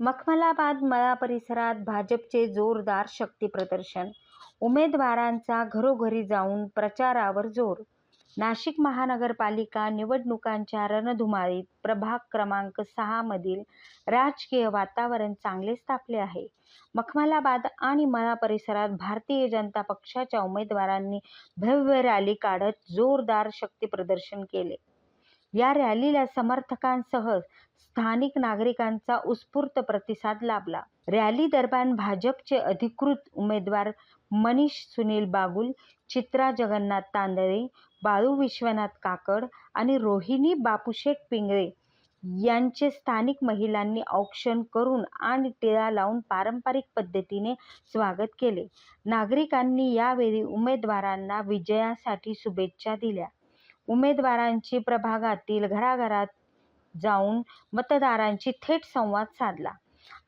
मखमलाबाद मळा परिसरात भाजपचे जोरदार शक्तीप्रदर्शन, उमेदवारांचा घरोघरी जाऊन प्रचारावर जोर नाशिक महानगरपालिका निवडणुकांच्या रणधुमाळीत प्रभाग क्रमांक सहामधील राजकीय वातावरण चांगलेच तापले आहे. मखमलाबाद आणि मळा परिसरात भारतीय जनता पक्षाच्या उमेदवारांनी भव्य रॅली काढत जोरदार शक्तीप्रदर्शन केले. या रॅलीला समर्थकांसह स्थानिक नागरिकांचा उत्स्फूर्त प्रतिसाद लाभला. रॅली दरम्यान भाजपचे अधिकृत उमेदवार मनीष सुनील बागुल, चित्रा जगन्नाथ तांदळे, बाळू विश्वनाथ काकड आणि रोहिणी बापूशेठ पिंगळे यांचे स्थानिक महिलांनी औक्षण करून आणि टिळा लावून पारंपरिक पद्धतीने स्वागत केले. नागरिकांनी यावेळी उमेदवारांना विजयासाठी शुभेच्छा दिल्या. उमेदवारांची प्रभागातील घराघरात जाऊन मतदारांशी थेट संवाद साधला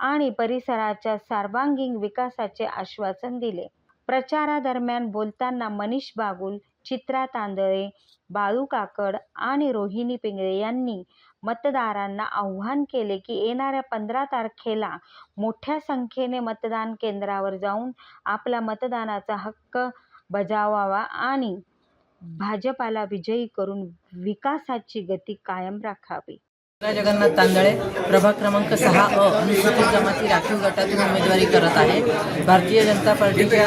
आणि परिसराच्या सर्वांगीण विकासाचे आश्वासन दिले. प्रचारादरम्यान बोलताना मनीष बागुल, चित्रा तांदळे, बाळू काकड आणि रोहिणी पिंगळे यांनी मतदारांना आवाहन केले की येणाऱ्या पंधरा तारखेला मोठ्या संख्येने मतदान केंद्रावर जाऊन आपला मतदानाचा हक्क बजावावा आणि भाजपला विजयी करून विकासाची गती कायम राखावी. जगन्नाथ तांदळे प्रभाग क्रमांक सहा अ अनुसूचित जमाती राखीव गटातून उमेदवारी करत आहे भारतीय जनता पार्टीच्या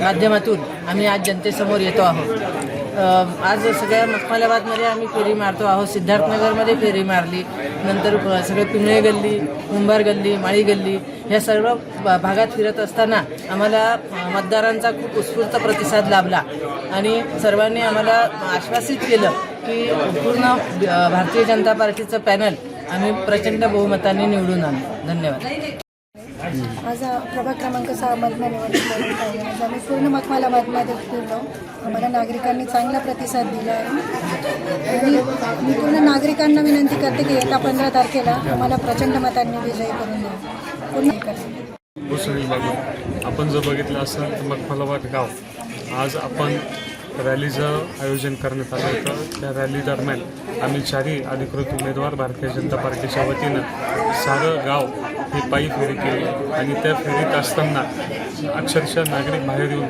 माध्यमातून आम्ही आज जनतेसमोर येतो आहोत आज सगळ्या मखमालाबादमध्ये आम्ही फेरी मारतो आहोत. सिद्धार्थनगरमध्ये फेरी मारली. नंतर सगळं सगळे पिंगळे गल्ली कुंभार गल्ली माळी गल्ली ह्या सर्व भागात फिरत असताना आम्हाला मतदारांचा खूप उत्स्फूर्त प्रतिसाद लाभला. आणि सर्वांनी आम्हाला आश्वासित केलं की पूर्ण भारतीय जनता पार्टीचं पॅनल आम्ही प्रचंड बहुमताने निवडून आलो धन्यवाद. माझा प्रभाग क्रमांक सहा मधमा निवडणूक आहे आम्ही पूर्ण मखमालाबादमध्ये फिरलो आम्हाला नागरिकांनी चांगला प्रतिसाद दिला. आहे आणि मी पूर्ण नागरिकांना विनंती करते की येत्या पंधरा तारखेला आम्हाला प्रचंड मतांनी विजयी करून द्या. पूर्ण करते बाबू आपण जर बघितलं असेल तर मखमालाबाद गाव आज आपण रॅलीचं आयोजन करण्यात आलं होतं. त्या रॅली दरम्यान आम्ही चारही अधिकृत उमेदवार भारतीय जनता पार्टीच्या वतीनं सारं गाव ही पायी फेरी केली आणि त्या फेरीत असताना अक्षरशः नागरिक बाहेर येऊन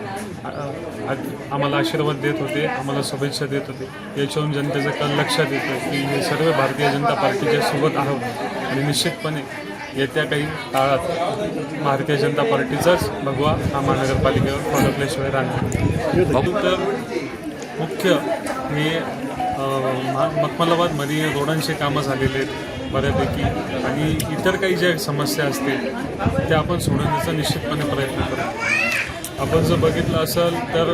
आम्हाला आशीर्वाद देत होते आम्हाला शुभेच्छा देत होते. याच्यावरून जनतेचं कल लक्षात येतं की हे सर्व भारतीय जनता पार्टीच्या सोबत आहोत. आणि निश्चितपणे येत्या काही काळात भारतीय जनता पार्टीचाच भगवा हा महानगरपालिकेवर फडकल्याशिवाय राहणार. तर मुख्य हे मखमलाबादमध्ये रोडांचे कामं झालेले आहेत बऱ्यापैकी. आणि इतर काही ज्या समस्या असतील त्या आपण सोडवण्याचा निश्चितपणे प्रयत्न करू. आपण जर बघितलं असेल तर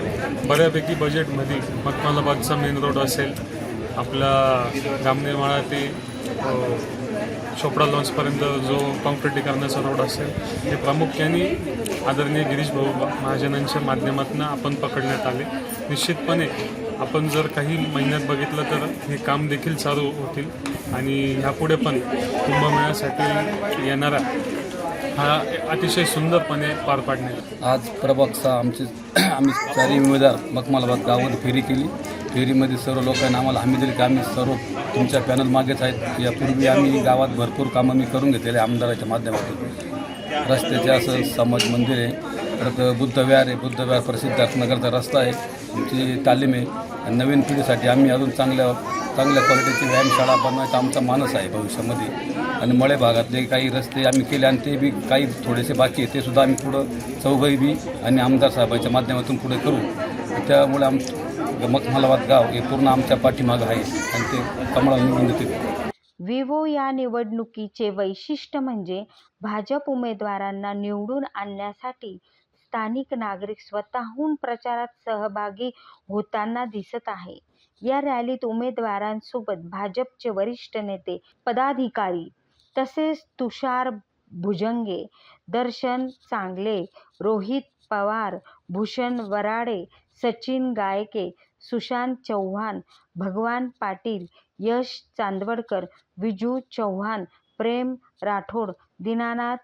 बऱ्यापैकी बजेटमध्ये मखमलाबादचा मेन रोड असेल आपला रामनिर्माळा ते चोपडा लॉन्सपर्यंत जो कॉन्क्रिटीकरणाचा रोड असेल हे प्रामुख्याने आदरणीय गिरीश भाऊ महाजनांच्या माध्यमातून आपण पकडण्यात आले. निश्चितपणे आपण जर काही महिन्यात बघितलं तर हे काम देखील चालू होतील. आणि ह्यापुढे पण कुंभमेळ्यासाठी येणारा हा अतिशय सुंदरपणे पार पाडणे आज प्रभागचा आमचे आम्ही चारही उमेदवार मखमालाबाद गावात फेरी केली. फेरीमध्ये सर्व लोकांना आम्हाला हमी दिली की आम्ही सर्व तुमच्या पॅनल मागेच आहेत. यापूर्वी आम्ही गावात भरपूर कामं मी करून घेतलेले आमदाराच्या माध्यमातून. रस्त्याचे असं समाज मंदिर आहे. परत बुद्धविहार आहे. बुद्धविहार प्रसिद्ध नगरचा रस्ता आहे. आमची तालीम आहे. आणि नवीन पिढीसाठी आम्ही अजून चांगल्या चांगल्या क्वालिटीची व्यायामशाळा बनवायचा आमचा मानस आहे भविष्यामध्ये. आणि मळे भागातले काही रस्ते आम्ही केले आणि ते बी काही थोडेसे बाकी आहे. ते सुद्धा आम्ही पुढं चौघही बी आणि आमदार साहेबांच्या माध्यमातून पुढे करू. त्यामुळे आम मखमालाबाद गाव हे पूर्ण आमच्या पाठीमागं आहे. आणि ते कमळा निवडून देते विवो या निवडणुकीचे वैशिष्ट्य म्हणजे भाजप उमेदवारांना निवडून आणण्यासाठी स्थानिक नागरिक स्वतःहून प्रचारात सहभागी होताना दिसत आहे. या रॅलीत उमेदवारांसोबत भाजपचे वरिष्ठ नेते, पदाधिकारी तसेच तुषार भुजंगे, दर्शन चांगले, रोहित पवार, भूषण वराडे, सचिन गायके, सुशांत चव्हाण, भगवान पाटील, यश चांदवडकर, विजू चव्हाण, प्रेम राठोड, दीनानाथ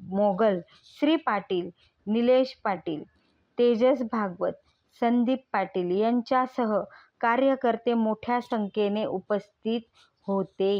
मोगल, श्री पाटील, निलेश पाटील, तेजस भागवत, संदीप पाटील यांच्यासह कार्यकर्ते मोठ्या संख्येने उपस्थित होते.